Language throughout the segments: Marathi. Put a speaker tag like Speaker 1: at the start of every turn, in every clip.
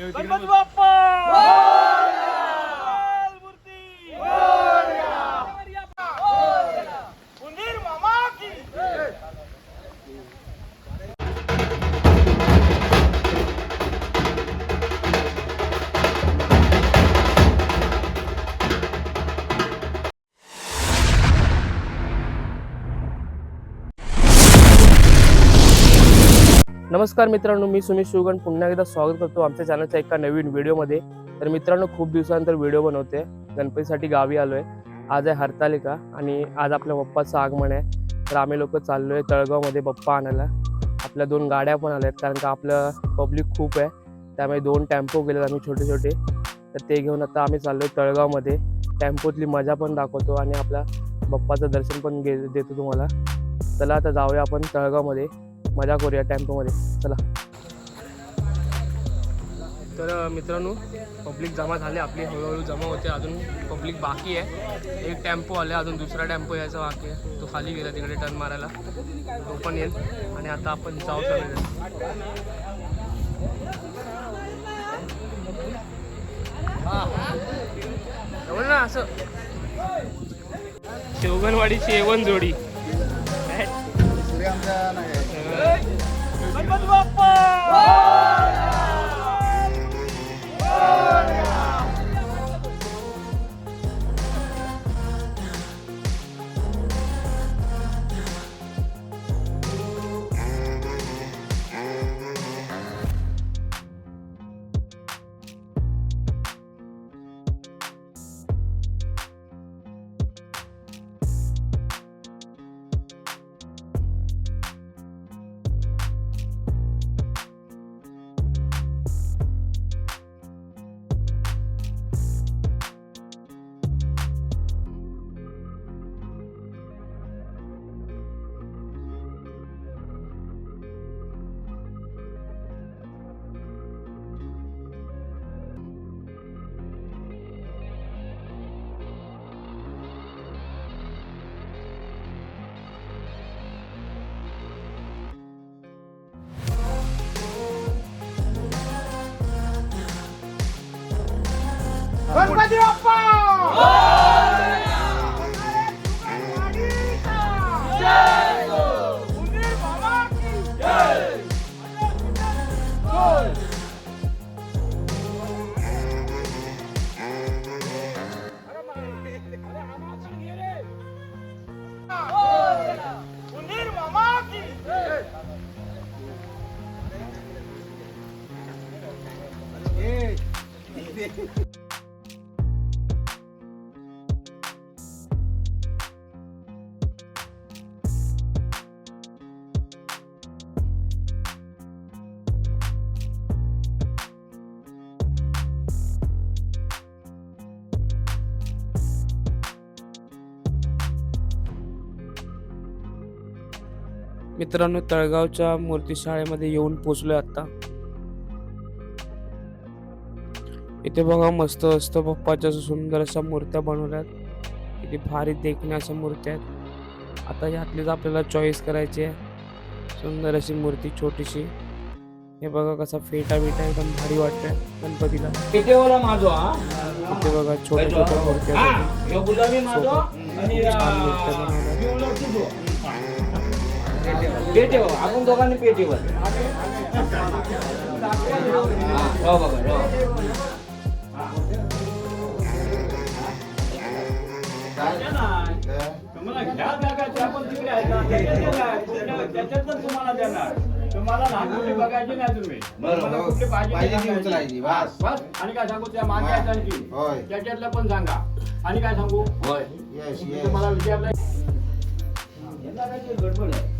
Speaker 1: गणपती बाप्पा
Speaker 2: नमस्कार मित्रांनो मी सुमित शिवगण. पुन्हा एकदा स्वागत करतो आमच्या चॅनलच्या एका नवीन व्हिडिओमध्ये तर मित्रांनो खूप दिवसानंतर व्हिडिओ बनवते गणपतीसाठी गावी आलो आहे आज आहे हरतालिका आणि आज आपल्या बाप्पाचं आगमन आहे. तर आम्ही लोक चाललो आहे तळगावमध्ये बाप्पा आणायला. आपल्या दोन गाड्या पण आल्या आहेत कारण का आपलं पब्लिक खूप आहे. त्यामुळे दोन टेम्पो गेलेत आम्ही छोटे छोटे तर ते घेऊन आता आम्ही चाललो आहे तळगावमध्ये. टेम्पोतली मजा पण दाखवतो आणि आपल्या बाप्पाचं दर्शन पण घे देतो तुम्हाला. चला आता जाऊया आपण तळगावमध्ये. मजा करूया टेम्पोमध्ये चला. तर मित्रांनो पब्लिक जमा झाले आपली हळूहळू जमा होते. अजून पब्लिक बाकी आहे. एक टेम्पो आले अजून दुसरा टेम्पो यायचा बाकी आहे. तो खाली गेला तिकडे टर्न मारायला. तो पण येईल. आणि आता आपण जाऊ सगळे ना असं. शेवगणवाडीची एवन जोडी.
Speaker 1: 慢点走。गणपती बाप्पा
Speaker 2: मित्रांनो तळगावच्या मूर्ती शाळेमध्ये येऊन पोचलोय आता. इथे बघा मस्त मस्त बाप्पाच्या सुंदर अशा मूर्त्या बनवल्यात. किती भारी देखण्या अशा मूर्त्या आहेत. आता यातलीच आपल्याला चॉईस करायची आहे. सुंदर अशी मूर्ती छोटीशी. हे बघा कसा फेटा बिटा एकदम भारी वाटतंय गणपतीला. इथे बघा छोट्या छोट्या मूर्त्या
Speaker 3: हा,
Speaker 2: छान मूर्त्या बनवल्यात.
Speaker 3: तुझो. पेटेवर आपण दोघांनी पेटेवर हा, हो बाबा हो. तुम्हाला तुम्हाला देणार. तुम्हाला लहान बघायची नाही तुम्ही. पाहिजे
Speaker 4: बस.
Speaker 3: बस. आणि काय सांगू? त्या मागे आहेत आणखी
Speaker 4: होय.
Speaker 3: त्याच्यातलं पण सांगा. आणि काय सांगू? तुम्हाला विचारलं गडबड आहे.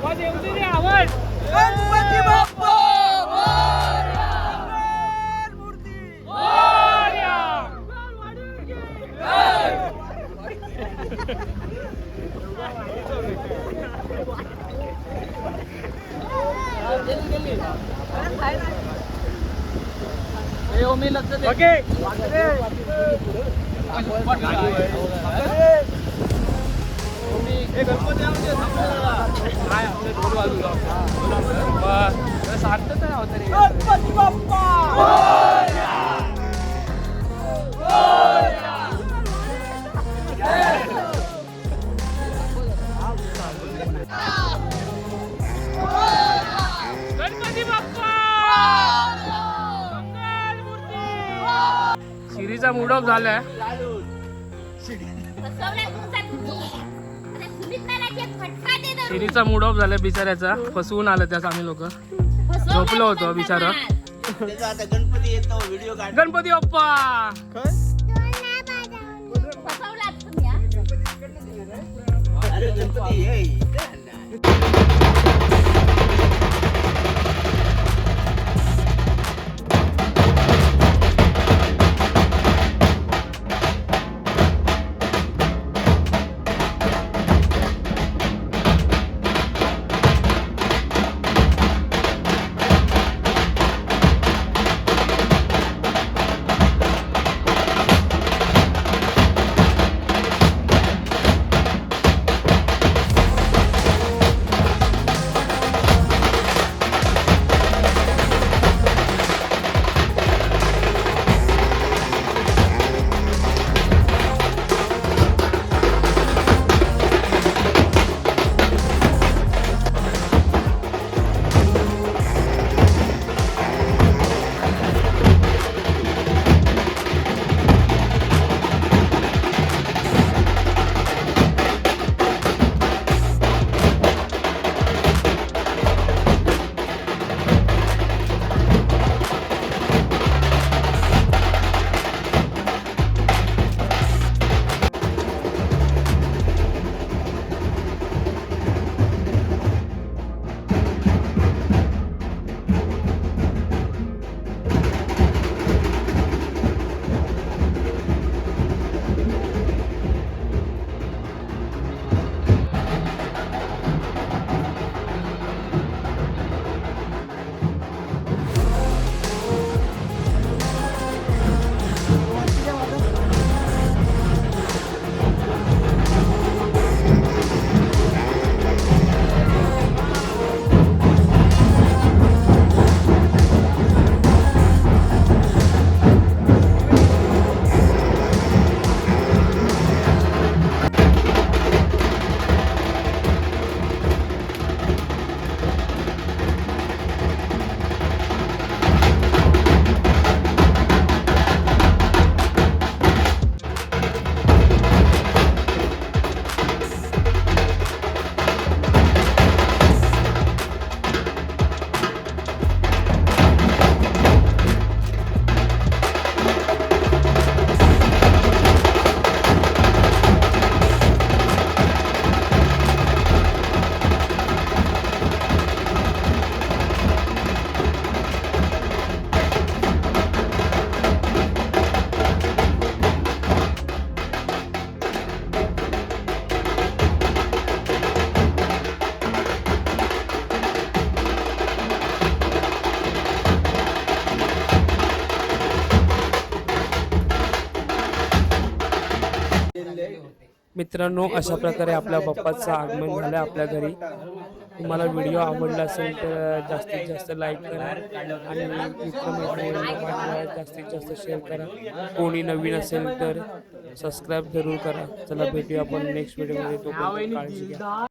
Speaker 2: आवाज येऊ दे आवाज गणपती बाप्पा ओके
Speaker 1: शिरीचा मूड ऑफ झालाय. शिरीचा मूड ऑफ झालाय बिचाऱ्याचा. फसवून आलं त्याच आम्ही लोक. झोपलो होतो बिचारा.
Speaker 4: गणपती येतो व्हिडिओ
Speaker 1: गणपती बाप्पा.
Speaker 4: गणपती
Speaker 1: मित्रांनो अशा प्रकारे आपल्या बाप्पाचं आगमन झालं आपल्या घरी. तुम्हाला व्हिडिओ आवडला असेल तर जास्तीत जास्त लाईक करा आणि मित्रमैत्रिणींना जास्तीत जास्त शेअर करा. कोणी नवीन असेल तर सबस्क्राईब जरूर करा. चला भेटूया आपण नेक्स्ट व्हिडिओमध्ये तोपर्यंत काळजी घ्या.